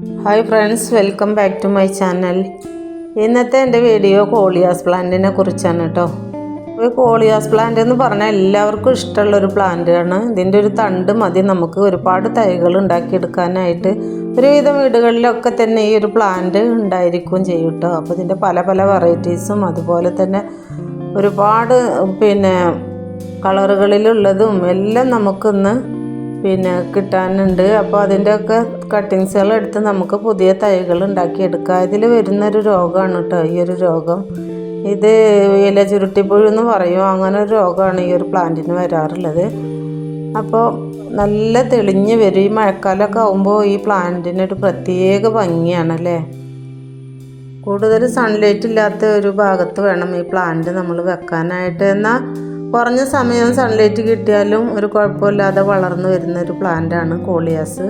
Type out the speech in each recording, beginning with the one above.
Hi friends welcome back to my channel ഇന്നത്തെ എന്റെ video കോളിയാസ് പ്ലാന്റിനെ കുറിച്ചാണ് കേട്ടോ ഈ കോളിയാസ് പ്ലാന്റ് എന്ന് പറഞ്ഞാൽ എല്ലാവർക്കും ഇഷ്ടമുള്ളൊരു പ്ലാന്റാണ് ഇതിന്റെ ഒരു തണ്ട് മതി. നമുക്ക് ഒരുപാട് തൈകൾ ഉണ്ടാക്കിയെടുക്കാനായിട്ട് ഒരുവിധം വീടുകളിലൊക്കെ തന്നെ ഈ ഒരു പ്ലാന്റ് ഉണ്ടായിരിക്കും ചെയ്യും കേട്ടോ അപ്പോൾ ഇതിന്റെ പല പല വെറൈറ്റീസും അതുപോലെ തന്നെ ഒരുപാട് പിന്നെ കളറുകളിലുള്ളതും എല്ലാം നമുക്കിന്ന് പിന്നെ കിട്ടാനുണ്ട്. അപ്പോൾ അതിന്റെയൊക്കെ കട്ടിങ്സുകൾ എടുത്ത് നമുക്ക് പുതിയ തൈകൾ ഉണ്ടാക്കിയെടുക്കാം. ഇതിൽ വരുന്നൊരു രോഗമാണ് കേട്ടോ ഈ ഒരു രോഗം. ഇത് ഇല ചുരുട്ടിപ്പുഴു എന്ന് പറയും. അങ്ങനെ ഒരു രോഗമാണ് ഈ ഒരു പ്ലാന്റിന് വരാറുള്ളത്. അപ്പോൾ നല്ല തെളിഞ്ഞ് വരും. ഈ മഴക്കാലമൊക്കെ ആകുമ്പോൾ ഈ പ്ലാന്റിനൊരു പ്രത്യേക ഭംഗിയാണല്ലേ കൂടുതൽ സൺലൈറ്റ് ഇല്ലാത്ത ഒരു ഭാഗത്ത് വേണം ഈ പ്ലാന്റ് നമ്മൾ വെക്കാനായിട്ട്. എന്നാൽ കുറഞ്ഞ സമയം സൺലൈറ്റ് കിട്ടിയാലും ഒരു കുഴപ്പമില്ലാതെ വളർന്നു വരുന്ന ഒരു പ്ലാന്റാണ് കോളിയാസ്.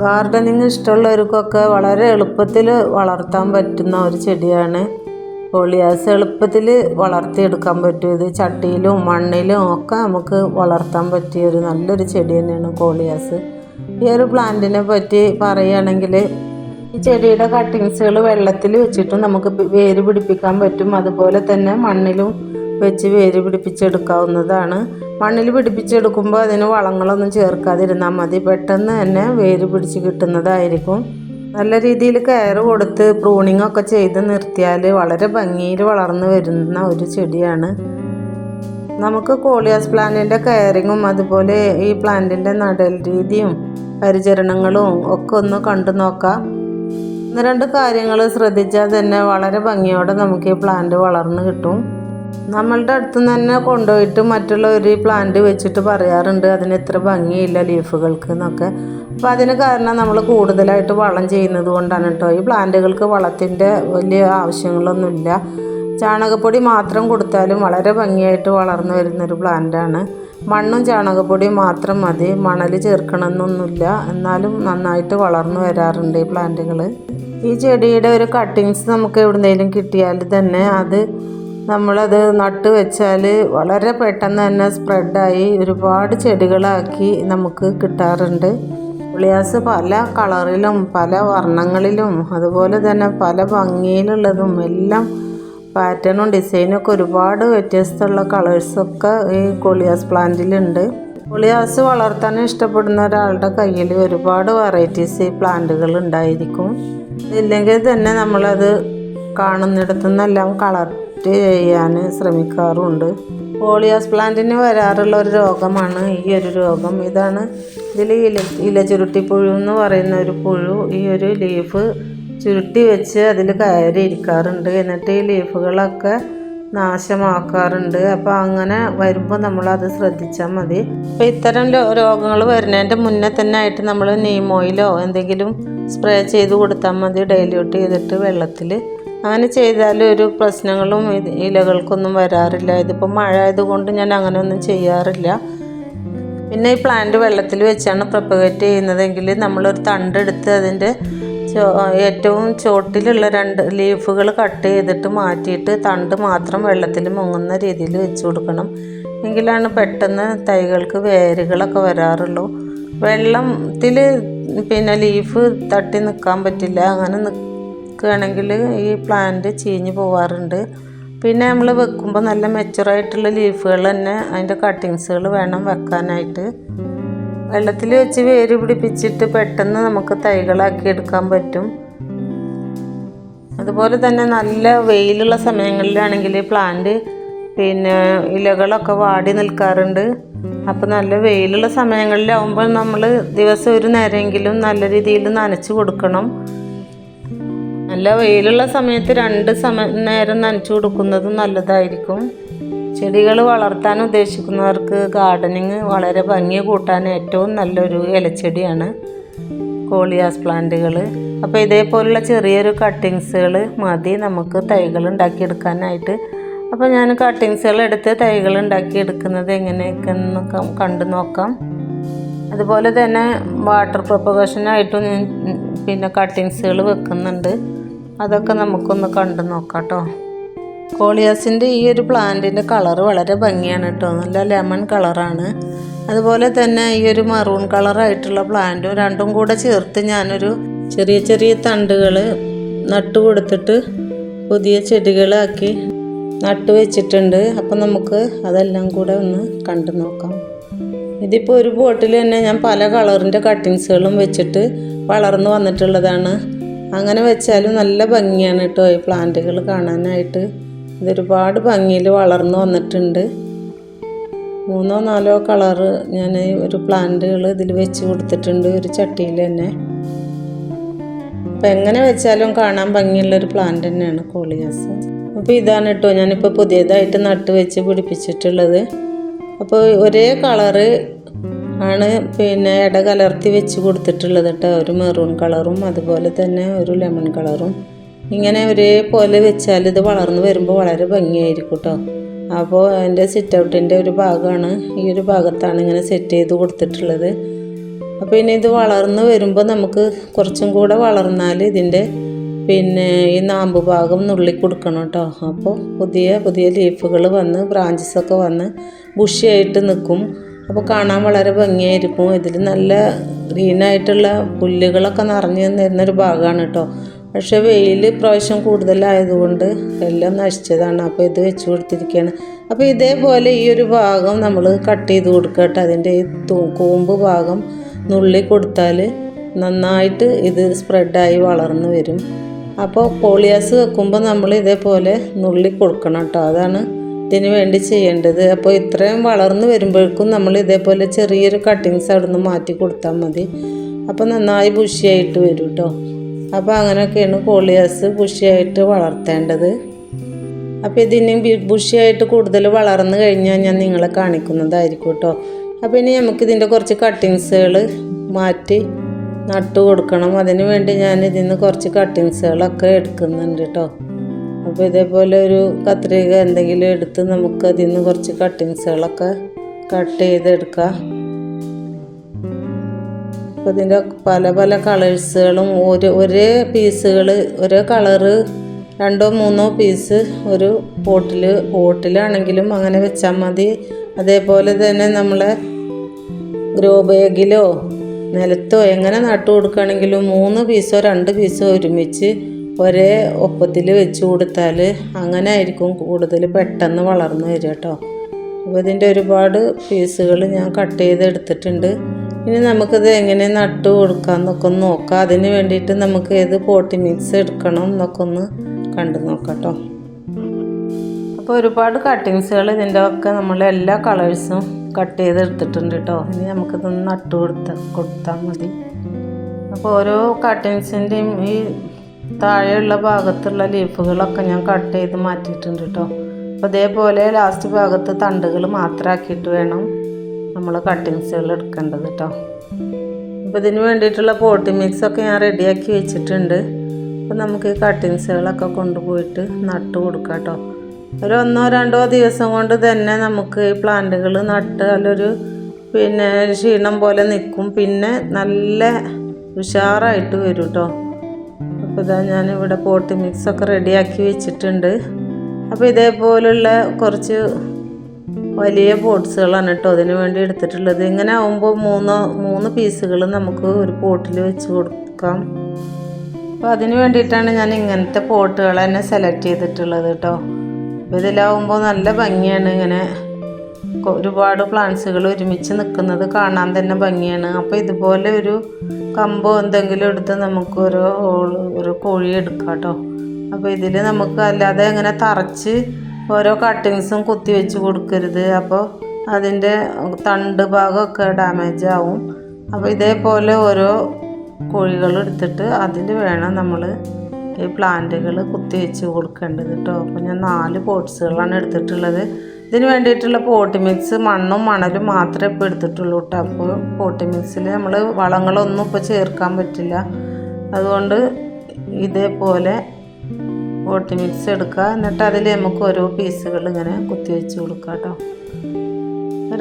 ഗാർഡനിങ് ഇഷ്ടമുള്ളവർക്കൊക്കെ വളരെ എളുപ്പത്തിൽ വളർത്താൻ പറ്റുന്ന ഒരു ചെടിയാണ്. കോളിയാസ് എളുപ്പത്തിൽ വളർത്തിയെടുക്കാൻ പറ്റും. ഇത് ചട്ടിയിലും മണ്ണിലും ഒക്കെ നമുക്ക് വളർത്താൻ പറ്റിയ ഒരു നല്ലൊരു ചെടി തന്നെയാണ് കോളിയാസ്. ഈ ഒരു പ്ലാന്റിനെ പറ്റി പറയുകയാണെങ്കിൽ ഈ ചെടിയുടെ കട്ടിങ്സുകൾ വെള്ളത്തിൽ വെച്ചിട്ടും നമുക്ക് വേര് പിടിപ്പിക്കാൻ പറ്റും. അതുപോലെ തന്നെ മണ്ണിലും വെച്ച് വേര് പിടിപ്പിച്ചെടുക്കാവുന്നതാണ്. മണ്ണിൽ പിടിപ്പിച്ചെടുക്കുമ്പോൾ അതിന് വളങ്ങളൊന്നും ചേർക്കാതിരുന്നാൽ മതി. പെട്ടെന്ന് തന്നെ വേര് പിടിച്ച് കിട്ടുന്നതായിരിക്കും. നല്ല രീതിയിൽ കെയർ കൊടുത്ത് പ്രൂണിംഗ് ഒക്കെ ചെയ്ത് നിർത്തിയാൽ വളരെ ഭംഗിയിൽ വളർന്നു വരുന്ന ഒരു ചെടിയാണ്. നമുക്ക് കോളിയാസ് പ്ലാന്റിന്റെ കെയറിങ്ങും അതുപോലെ ഈ പ്ലാന്റിന്റെ നടൽ രീതിയും പരിചരണങ്ങളും ഒക്കെ ഒന്ന് കണ്ടു നോക്കാം. ഒന്ന് രണ്ട് കാര്യങ്ങൾ ശ്രദ്ധിച്ചാൽ തന്നെ വളരെ ഭംഗിയോടെ നമുക്ക് ഈ പ്ലാന്റ് വളർന്നു കിട്ടും. നമ്മളുടെ അടുത്ത് തന്നെ കൊണ്ടുപോയിട്ട് മറ്റുള്ള ഒരു പ്ലാന്റ് വെച്ചിട്ട് പറയാറുണ്ട്. അതിന് ഇത്ര ഭംഗിയില്ല ലീഫുകൾക്ക് എന്നൊക്കെ. അപ്പോൾ അതിന് കാരണം നമ്മൾ കൂടുതലായിട്ട് വളം ചെയ്യുന്നത് കൊണ്ടാണ് കേട്ടോ ഈ പ്ലാന്റുകൾക്ക് വളത്തിന്റെ വലിയ ആവശ്യങ്ങളൊന്നുമില്ല. ചാണകപ്പൊടി മാത്രം കൊടുത്താലും വളരെ ഭംഗിയായിട്ട് വളർന്നു വരുന്നൊരു പ്ലാന്റാണ് മണ്ണും ചാണകപ്പൊടിയും മാത്രം മതി. മണൽ ചേർക്കണമെന്നൊന്നുമില്ല. എന്നാലും നന്നായിട്ട് വളർന്നു വരാറുണ്ട് ഈ പ്ലാന്റുകൾ ഈ ചെടിയുടെ ഒരു കട്ടിങ്സ് നമുക്ക് എവിടെന്നെങ്കിലും കിട്ടിയാൽ തന്നെ അത് നമ്മളത് നട്ട് വെച്ചാൽ വളരെ പെട്ടെന്ന് തന്നെ സ്പ്രെഡായി ഒരുപാട് ചെടികളാക്കി നമുക്ക് കിട്ടാറുണ്ട്. പുളിയാസ് പല കളറിലും പല വർണങ്ങളിലും അതുപോലെ തന്നെ പല ഭംഗിയിലുള്ളതും എല്ലാം പാറ്റേണും ഡിസൈനും ഒക്കെ ഒരുപാട് വ്യത്യസ്തമുള്ള കളേഴ്സൊക്കെ ഈ കൊളിയാസ് പ്ലാന്റിലുണ്ട്. കൊളിയാസ് വളർത്താൻ ഇഷ്ടപ്പെടുന്ന ഒരാളുടെ കയ്യിൽ ഒരുപാട് വെറൈറ്റീസ് ഈ പ്ലാന്റുകൾ ഉണ്ടായിരിക്കും. ഇല്ലെങ്കിൽ തന്നെ നമ്മളത് കാണുന്നിടത്തുനിന്നെല്ലാം കളക്ട് ചെയ്യാൻ ശ്രമിക്കാറുണ്ട് പോളിയോസ് പ്ലാന്റിന് വരാറുള്ള ഒരു രോഗമാണ് ഈ ഒരു രോഗം. ഇതാണ് ഇതിൽ ഇല ഇല ചുരുട്ടി പുഴു എന്ന് പറയുന്ന ഒരു പുഴു. ഈ ഒരു ലീഫ് ചുരുട്ടി വെച്ച് അതിൽ കയറി ഇരിക്കാറുണ്ട്. എന്നിട്ട് ഈ ലീഫുകളൊക്കെ നാശമാക്കാറുണ്ട്. അപ്പോൾ അങ്ങനെ വരുമ്പോൾ നമ്മൾ അത് ശ്രദ്ധിച്ചാൽ മതി. അപ്പോൾ ഇത്തരം രോഗങ്ങൾ വരുന്നതിന്റെ മുന്നേ തന്നെ ആയിട്ട് നമ്മൾ നീമോയിലോ എന്തെങ്കിലും സ്പ്രേ ചെയ്ത് കൊടുത്താൽ മതി. ഡൈല്യൂട്ട് ചെയ്തിട്ട് വെള്ളത്തിൽ. അങ്ങനെ ചെയ്താൽ ഒരു പ്രശ്നങ്ങളും ഇലകൾക്കൊന്നും വരാറില്ല. ഇതിപ്പോൾ മഴ ആയതുകൊണ്ട് ഞാൻ അങ്ങനെ ഒന്നും ചെയ്യാറില്ല. പിന്നെ ഈ പ്ലാന്റ് വെള്ളത്തിൽ വെച്ചാണ് പ്രൊപ്പഗേറ്റ് ചെയ്യുന്നതെങ്കിൽ നമ്മളൊരു തണ്ടെടുത്ത് അതിന്റെ ഏറ്റവും ചോട്ടിലുള്ള രണ്ട് ലീഫുകൾ കട്ട് ചെയ്തിട്ട് മാറ്റിയിട്ട് തണ്ട് മാത്രം വെള്ളത്തിൽ മുങ്ങുന്ന രീതിയിൽ വെച്ച് കൊടുക്കണം. എങ്കിലാണ് പെട്ടെന്ന് തൈകൾക്ക് വേരുകളൊക്കെ വരാറുള്ളൂ. വെള്ളത്തിൽ പിന്നെ ലീഫ് തട്ടി നിൽക്കാൻ പറ്റില്ല. അങ്ങനെ നിൽക്കുകയാണെങ്കിൽ ഈ പ്ലാന്റ് ചീഞ്ഞു പോവാറുണ്ട്. പിന്നെ നമ്മൾ വെക്കുമ്പോൾ നല്ല മെച്ചുറായിട്ടുള്ള ലീഫുകൾ തന്നെ അതിന്റെ കട്ടിങ്സുകൾ വേണം വെക്കാനായിട്ട്. വെള്ളത്തിൽ വെച്ച് വേര് പിടിപ്പിച്ചിട്ട് പെട്ടെന്ന് നമുക്ക് തൈകളാക്കി എടുക്കാൻ പറ്റും. അതുപോലെ തന്നെ നല്ല വെയിലുള്ള സമയങ്ങളിലാണെങ്കിൽ പ്ലാന്റ് പിന്നെ ഇലകളൊക്കെ വാടി നിൽക്കാറുണ്ട്. അപ്പോൾ നല്ല വെയിലുള്ള സമയങ്ങളിലാവുമ്പോൾ നമ്മൾ ദിവസം ഒരു നേരമെങ്കിലും നല്ല രീതിയിൽ നനച്ച് കൊടുക്കണം. നല്ല വെയിലുള്ള സമയത്ത് രണ്ട് സമ നേരം നനച്ചു കൊടുക്കുന്നത് നല്ലതായിരിക്കും. ചെടികൾ വളർത്താൻ ഉദ്ദേശിക്കുന്നവർക്ക് ഗാർഡനിങ് വളരെ ഭംഗി കൂട്ടാൻ ഏറ്റവും നല്ലൊരു ഇലച്ചെടിയാണ് കോളിയാസ് പ്ലാന്റുകൾ അപ്പോൾ ഇതേപോലുള്ള ചെറിയൊരു കട്ടിങ്സുകൾ മതി നമുക്ക് തൈകൾ ഉണ്ടാക്കിയെടുക്കാനായിട്ട്. അപ്പോൾ ഞാൻ കട്ടിങ്സുകൾ എടുത്ത് തൈകൾ ഉണ്ടാക്കിയെടുക്കുന്നത് എങ്ങനെയൊക്കെ എന്നൊക്കെ കണ്ടു നോക്കാം. അതുപോലെ തന്നെ വാട്ടർ പ്രൊപ്പഗേഷനായിട്ടും പിന്നെ കട്ടിങ്സുകൾ വെക്കുന്നുണ്ട്. അതൊക്കെ നമുക്കൊന്ന് കണ്ടു നോക്കാം കേട്ടോ കോളിയാസിന്റെ ഈ ഒരു പ്ലാന്റിന്റെ കളർ വളരെ ഭംഗിയാണ് കേട്ടോ നല്ല ലെമൺ കളറാണ്. അതുപോലെ തന്നെ ഈ ഒരു മറൂൺ കളറായിട്ടുള്ള പ്ലാന്റും രണ്ടും കൂടെ ചേർത്ത് ഞാനൊരു ചെറിയ ചെറിയ തണ്ടുകൾ നട്ടു കൊടുത്തിട്ട് പുതിയ ചെടികളാക്കി നട്ടു വെച്ചിട്ടുണ്ട്. അപ്പം നമുക്ക് അതെല്ലാം കൂടെ ഒന്ന് കണ്ടു നോക്കാം. ഇതിപ്പോൾ ഒരു ബോട്ടിൽ തന്നെ ഞാൻ പല കളറിന്റെ കട്ടിങ്സുകളും വെച്ചിട്ട് വളർന്നു വന്നിട്ടുള്ളതാണ്. അങ്ങനെ വെച്ചാലും നല്ല ഭംഗിയാണ് കേട്ടോ ഈ പ്ലാന്റുകൾ കാണാനായിട്ട്. ഇതൊരുപാട് ഭംഗിയിൽ വളർന്നു വന്നിട്ടുണ്ട്. മൂന്നോ നാലോ കളറ് ഞാൻ ഒരു പ്ലാന്റുകൾ ഇതിൽ വെച്ച് കൊടുത്തിട്ടുണ്ട് ഒരു ചട്ടിയിൽ തന്നെ. അപ്പം എങ്ങനെ വെച്ചാലും കാണാൻ ഭംഗിയുള്ള ഒരു പ്ലാന്റ് തന്നെയാണ് കോളിയാസ്. അപ്പോൾ ഇതാണ് കേട്ടോ ഞാനിപ്പോൾ പുതിയതായിട്ട് നട്ട് വെച്ച് പിടിപ്പിച്ചിട്ടുള്ളത്. അപ്പോൾ ഒരേ കളറ് ആണ് പിന്നെ ഇട കലർത്തി വെച്ച് കൊടുത്തിട്ടുള്ളത് കേട്ടോ ഒരു മെറൂൺ കളറും അതുപോലെ തന്നെ ഒരു ലെമൺ കളറും ഇങ്ങനെ ഒരേപോലെ വെച്ചാൽ ഇത് വളർന്നു വരുമ്പോൾ വളരെ ഭംഗിയായിരിക്കും കേട്ടോ അപ്പോൾ എന്റെ സിറ്റ് ഔട്ടിന്റെ ഒരു ഭാഗമാണ് ഈ ഒരു ഭാഗത്താണ് ഇങ്ങനെ സെറ്റ് ചെയ്ത് കൊടുത്തിട്ടുള്ളത്. അപ്പോൾ ഇനി ഇത് വളർന്നു വരുമ്പോൾ നമുക്ക് കുറച്ചും കൂടെ വളർന്നാൽ ഇതിന്റെ പിന്നെ ഈ നാമ്പ് ഭാഗം നുള്ളി കൊടുക്കണം കേട്ടോ അപ്പോൾ പുതിയ പുതിയ ലീഫുകൾ വന്ന് ബ്രാഞ്ചസൊക്കെ വന്ന് ബുഷിയായിട്ട് നിൽക്കും. അപ്പോൾ കാണാൻ വളരെ ഭംഗിയായിരിക്കും. ഇതിൽ നല്ല ഗ്രീനായിട്ടുള്ള പുല്ലുകളൊക്കെ നിറഞ്ഞു ഒരു ഭാഗമാണ് കേട്ടോ. പക്ഷേ വെയിൽ പ്രാവശ്യം കൂടുതലായതുകൊണ്ട് എല്ലാം നശിച്ചതാണ്. അപ്പോൾ ഇത് വെച്ച് കൊടുത്തിരിക്കുകയാണ്. അപ്പോൾ ഇതേപോലെ ഈ ഒരു ഭാഗം നമ്മൾ കട്ട് ചെയ്ത് കൊടുക്കുക കേട്ടോ. അതിന്റെ കൂമ്പ് ഭാഗം നുള്ളി കൊടുത്താൽ നന്നായിട്ട് ഇത് സ്പ്രെഡായി വളർന്നു വരും. അപ്പോൾ കോളിയാസ് വെക്കുമ്പോൾ നമ്മൾ ഇതേപോലെ നുള്ളി കൊടുക്കണം കേട്ടോ. അതാണ് ഇതിന് വേണ്ടി ചെയ്യേണ്ടത്. അപ്പോൾ ഇത്രയും വളർന്നു വരുമ്പോഴേക്കും നമ്മൾ ഇതേപോലെ ചെറിയൊരു കട്ടിങ്സ് അവിടെ നിന്ന് മാറ്റി കൊടുത്താൽ മതി. അപ്പോൾ നന്നായി ബുഷിയായിട്ട് വരും കേട്ടോ അപ്പോൾ അങ്ങനെയൊക്കെയാണ് കോളിയാസ് ബുഷിയായിട്ട് വളർത്തേണ്ടത്. അപ്പോൾ ഇതിന് ബുഷിയായിട്ട് കൂടുതൽ വളർന്നു കഴിഞ്ഞാൽ ഞാൻ നിങ്ങളെ കാണിക്കുന്നതായിരിക്കും കേട്ടോ അപ്പോൾ ഇനി നമുക്ക് ഇതിന്റെ കുറച്ച് കട്ടിങ്സുകൾ മാറ്റി നട്ടു കൊടുക്കണം. അതിന് വേണ്ടി ഞാൻ ഇതിൽ നിന്ന് കുറച്ച് കട്ടിങ്സുകളൊക്കെ എടുക്കുന്നുണ്ട് കേട്ടോ അപ്പോൾ ഇതേപോലെ ഒരു കത്രിക എന്തെങ്കിലും എടുത്ത് നമുക്ക് അതിൽ നിന്ന് കുറച്ച് കട്ടിങ്സുകളൊക്കെ കട്ട് ചെയ്തെടുക്കാം. അപ്പോൾ ഇതിന്റെ പല പല കളേഴ്സുകളും ഒരു ഒരേ പീസുകൾ ഒരേ കളറ് രണ്ടോ മൂന്നോ പീസ് ഒരു പോട്ടിൽ പോട്ടിലാണെങ്കിലും അങ്ങനെ വെച്ചാൽ മതി. അതേപോലെ തന്നെ നമ്മളെ ഗ്രോ ബാഗിലോ നിലത്തോ എങ്ങനെ നട്ടു കൊടുക്കുകയാണെങ്കിലും മൂന്ന് പീസോ രണ്ട് പീസോ ഒരുമിച്ച് ഒരേ ഒപ്പത്തിൽ വെച്ച് കൊടുത്താൽ അങ്ങനെ ആയിരിക്കും കൂടുതൽ പെട്ടെന്ന് വളർന്നു വരിക കേട്ടോ അപ്പോൾ ഇതിന്റെ ഒരുപാട് പീസുകൾ ഞാൻ കട്ട് ചെയ്തെടുത്തിട്ടുണ്ട്. ഇനി നമുക്കിത് എങ്ങനെ നട്ട് കൊടുക്കാമെന്നൊക്കെ ഒന്ന് നോക്കാം. അതിന് വേണ്ടിയിട്ട് നമുക്ക് ഏത് പോട്ടി മിക്സ് എടുക്കണം എന്നൊക്കെ ഒന്ന് കണ്ടു നോക്കാം കേട്ടോ അപ്പോൾ ഒരുപാട് കട്ടിങ്സുകൾ ഇതിന്റെ ഒക്കെ നമ്മൾ എല്ലാ കളേഴ്സും കട്ട് ചെയ്തെടുത്തിട്ടുണ്ട് കേട്ടോ ഇനി നമുക്കിതൊന്ന് നട്ട് കൊടുത്ത കൊടുത്താൽ മതി. അപ്പോൾ ഓരോ കട്ടിങ്സിന്റെയും ഈ താഴെയുള്ള ഭാഗത്തുള്ള ലീഫുകളൊക്കെ ഞാൻ കട്ട് ചെയ്ത് മാറ്റിയിട്ടുണ്ട് കേട്ടോ അപ്പോൾ അതേപോലെ ലാസ്റ്റ് ഭാഗത്ത് തണ്ടുകൾ മാത്രമാക്കിയിട്ട് വേണം നമ്മൾ കട്ടിങ്സുകൾ എടുക്കേണ്ടത് കേട്ടോ അപ്പോൾ ഇതിന് വേണ്ടിയിട്ടുള്ള പോട്ടി മിക്സൊക്കെ ഞാൻ റെഡിയാക്കി വെച്ചിട്ടുണ്ട്. അപ്പോൾ നമുക്ക് ഈ കട്ടിങ്സുകളൊക്കെ കൊണ്ടുപോയിട്ട് നട്ട് കൊടുക്കാം കേട്ടോ ഒരു ഒന്നോ രണ്ടോ ദിവസം കൊണ്ട് തന്നെ നമുക്ക് ഈ പ്ലാന്റുകൾ നട്ട് അല്ലൊരു പിന്നെ ക്ഷീണം പോലെ നിൽക്കും. പിന്നെ നല്ല ഉഷാറായിട്ട് വരും കേട്ടോ അപ്പോൾ ഇതാ ഞാനിവിടെ പോട്ട് മിക്സൊക്കെ റെഡിയാക്കി വെച്ചിട്ടുണ്ട്. അപ്പോൾ ഇതേപോലുള്ള കുറച്ച് വലിയ പോട്ട്സുകളാണ് കേട്ടോ അതിന് വേണ്ടി എടുത്തിട്ടുള്ളത്. ഇങ്ങനെ ആവുമ്പോൾ മൂന്നോ മൂന്ന് പീസുകൾ നമുക്ക് ഒരു പോട്ടിൽ വെച്ച് കൊടുക്കാം. അപ്പോൾ അതിന് വേണ്ടിയിട്ടാണ് ഞാൻ ഇങ്ങനത്തെ പോട്ടുകൾ തന്നെ സെലക്ട് ചെയ്തിട്ടുള്ളത് കേട്ടോ. അപ്പോൾ ഇതിലാവുമ്പോൾ നല്ല ഭംഗിയാണ് ഇങ്ങനെ ഒരുപാട് പ്ലാന്റ്സുകൾ ഒരുമിച്ച് നിൽക്കുന്നത് കാണാൻ തന്നെ ഭംഗിയാണ്. അപ്പോൾ ഇതുപോലെ ഒരു കമ്പോ എന്തെങ്കിലും എടുത്ത് നമുക്ക് ഒരു ഒരു കോഴി എടുക്കാം കേട്ടോ അപ്പോൾ ഇതിൽ നമുക്ക് അല്ലാതെ അങ്ങനെ തറച്ച് ഓരോ കട്ടിങ്സും കുത്തി വെച്ച് കൊടുക്കരുത്. അപ്പോൾ അതിന്റെ തണ്ട് ഭാഗമൊക്കെ ഡാമേജ് ആവും. അപ്പോൾ ഇതേപോലെ ഓരോ കോഴികൾ എടുത്തിട്ട് അതിൽ വേണം നമ്മൾ പ്ലാന്റുകൾ കുത്തി വെച്ച് കൊടുക്കേണ്ടത് കേട്ടോ അപ്പോൾ ഞാൻ നാല് പോട്ട്സുകളാണ് എടുത്തിട്ടുള്ളത്. ഇതിന് വേണ്ടിയിട്ടുള്ള പോട്ട് മിക്സ് മണ്ണും മണലും മാത്രമേ ഇപ്പോൾ എടുത്തിട്ടുള്ളൂ കേട്ടോ അപ്പോൾ പോട്ട് മിക്സിൽ നമ്മൾ വളങ്ങളൊന്നും ഇപ്പോൾ ചേർക്കാൻ പറ്റില്ല. അതുകൊണ്ട് ഇതേപോലെ പോട്ട് മിക്സ് എടുക്കുക. എന്നിട്ട് അതിൽ നമുക്ക് ഓരോ പീസുകൾ ഇങ്ങനെ കുത്തി വെച്ച് കൊടുക്കുക കേട്ടോ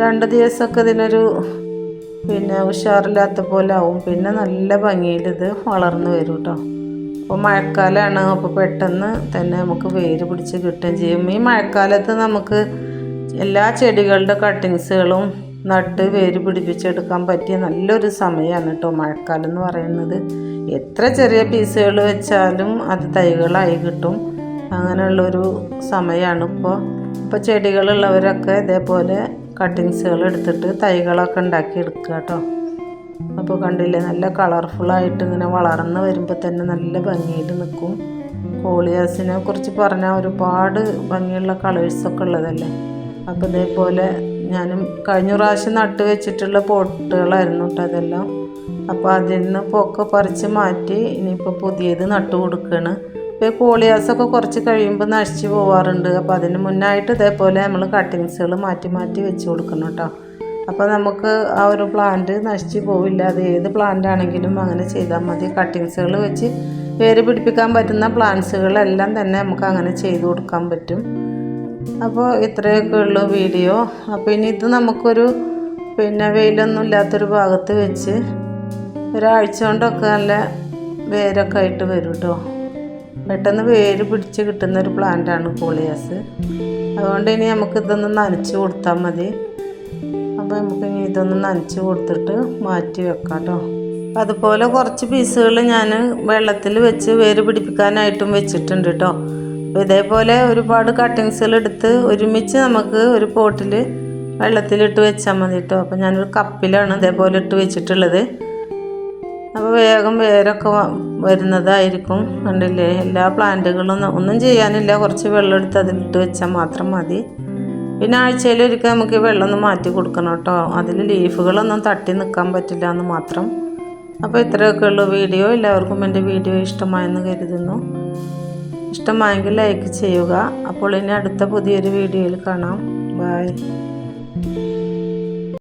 രണ്ട് ദിവസമൊക്കെ ഇതിനൊരു പിന്നെ ഉഷാറില്ലാത്ത പോലെ ആവും. പിന്നെ നല്ല ഭംഗിയിൽ ഇത് വളർന്നു വരും കേട്ടോ അപ്പോൾ മഴക്കാലമാണ് അപ്പോൾ പെട്ടെന്ന് തന്നെ നമുക്ക് വേര് പിടിച്ച് കിട്ടുകയും ചെയ്യും. ഈ മഴക്കാലത്ത് നമുക്ക് എല്ലാ ചെടികളുടെ കട്ടിങ്സുകളും നട്ട് വേര് പിടിപ്പിച്ചെടുക്കാൻ പറ്റിയ നല്ലൊരു സമയമാണ് കേട്ടോ മഴക്കാലം എന്ന് പറയുന്നത്. എത്ര ചെറിയ പീസുകൾ വെച്ചാലും അത് തൈകളായി കിട്ടും. അങ്ങനെയുള്ളൊരു സമയമാണ് ഇപ്പോൾ ഇപ്പോൾ ചെടികളുള്ളവരൊക്കെ ഇതേപോലെ കട്ടിങ്സുകൾ എടുത്തിട്ട് തൈകളൊക്കെ ഉണ്ടാക്കി എടുക്കുക കേട്ടോ അപ്പോൾ കണ്ടില്ലേ നല്ല കളർഫുള്ളായിട്ട് ഇങ്ങനെ വളർന്ന് വരുമ്പോൾ തന്നെ നല്ല ഭംഗിയായിട്ട് നിൽക്കും കോളിയാസിനെ കുറിച്ച് പറഞ്ഞാൽ ഒരുപാട് ഭംഗിയുള്ള കളേഴ്സൊക്കെ ഉള്ളതല്ലേ? അപ്പോൾ ഇതേപോലെ ഞാനും കഴിഞ്ഞ പ്രാവശ്യം നട്ട് വെച്ചിട്ടുള്ള പോട്ടുകളായിരുന്നു കേട്ടോ അതെല്ലാം. അപ്പോൾ അതിൽ നിന്ന് പൊക്കെ പറിച്ച് മാറ്റി ഇനിയിപ്പോൾ പുതിയത് നട്ടു കൊടുക്കുകയാണ് ഇപ്പോൾ കോളിയാസൊക്കെ കുറച്ച് കഴിയുമ്പോൾ നശിച്ച് പോവാറുണ്ട്. അപ്പോൾ അതിന് മുന്നായിട്ട് ഇതേപോലെ നമ്മൾ കട്ടിങ്സുകൾ മാറ്റി മാറ്റി വെച്ച് കൊടുക്കണം കേട്ടോ. അപ്പോൾ നമുക്ക് ആ ഒരു പ്ലാന്റ് നശിച്ച് പോവില്ല. അത് ഏത് പ്ലാന്റ് ആണെങ്കിലും അങ്ങനെ ചെയ്താൽ മതി. കട്ടിങ്സുകൾ വെച്ച് വേര് പിടിപ്പിക്കാൻ പറ്റുന്ന പ്ലാന്റ്സുകളെല്ലാം തന്നെ നമുക്ക് അങ്ങനെ ചെയ്തു കൊടുക്കാൻ പറ്റും. അപ്പോൾ ഇത്രയൊക്കെ ഉള്ളൂ വീഡിയോ അപ്പോൾ ഇനി ഇത് നമുക്കൊരു പിന്നെ വെയിലൊന്നും ഇല്ലാത്തൊരു ഭാഗത്ത് വെച്ച് ഒരാഴ്ച കൊണ്ടൊക്കെ നല്ല വേരൊക്കെ ആയിട്ട് വരും കേട്ടോ പെട്ടെന്ന് വേര് പിടിച്ച് കിട്ടുന്ന ഒരു പ്ലാന്റാണ് കോളിയാസ് അതുകൊണ്ട് ഇനി നമുക്ക് ഇതൊന്ന് നനച്ച് കൊടുത്താൽ മതി. അപ്പോൾ നമുക്ക് ഇതൊന്ന് നനച്ച് കൊടുത്തിട്ട് മാറ്റി വെക്കാം കേട്ടോ അതുപോലെ കുറച്ച് പീസുകൾ ഞാൻ വെള്ളത്തിൽ വെച്ച് വേര് പിടിപ്പിക്കാനായിട്ടും വെച്ചിട്ടുണ്ട് കേട്ടോ ഇതേപോലെ ഒരുപാട് കട്ടിങ്സുകൾ എടുത്ത് ഒരുമിച്ച് നമുക്ക് ഒരു പോട്ടിൽ വെള്ളത്തിലിട്ട് വെച്ചാൽ മതി കേട്ടോ അപ്പോൾ ഞാനൊരു കപ്പിലാണ് ഇതേപോലെ ഇട്ട് വെച്ചിട്ടുള്ളത്. അപ്പോൾ വേഗം വേരൊക്കെ വരുന്നതായിരിക്കും. കണ്ടില്ലേ? എല്ലാ പ്ലാന്റുകളും ഒന്നും ചെയ്യാനില്ല. കുറച്ച് വെള്ളം എടുത്ത് അതിലിട്ട് വെച്ചാൽ മാത്രം മതി. പിന്നെ ആഴ്ചയിൽ ഒരിക്കൽ നമുക്ക് വെള്ളം ഒന്ന് മാറ്റി കൊടുക്കണം കേട്ടോ. അതിൽ ലീഫുകളൊന്നും തട്ടി നിൽക്കാൻ പറ്റില്ല എന്ന് മാത്രം. അപ്പോൾ ഇത്രയൊക്കെ ഉള്ളൂ വീഡിയോ. എല്ലാവർക്കും എന്റെ വീഡിയോ ഇഷ്ടമായെന്ന് കരുതുന്നു. ഇഷ്ടമായെങ്കിൽ ലൈക്ക് ചെയ്യുക. അപ്പോൾ ഇനി അടുത്ത പുതിയൊരു വീഡിയോയിൽ കാണാം. ബൈ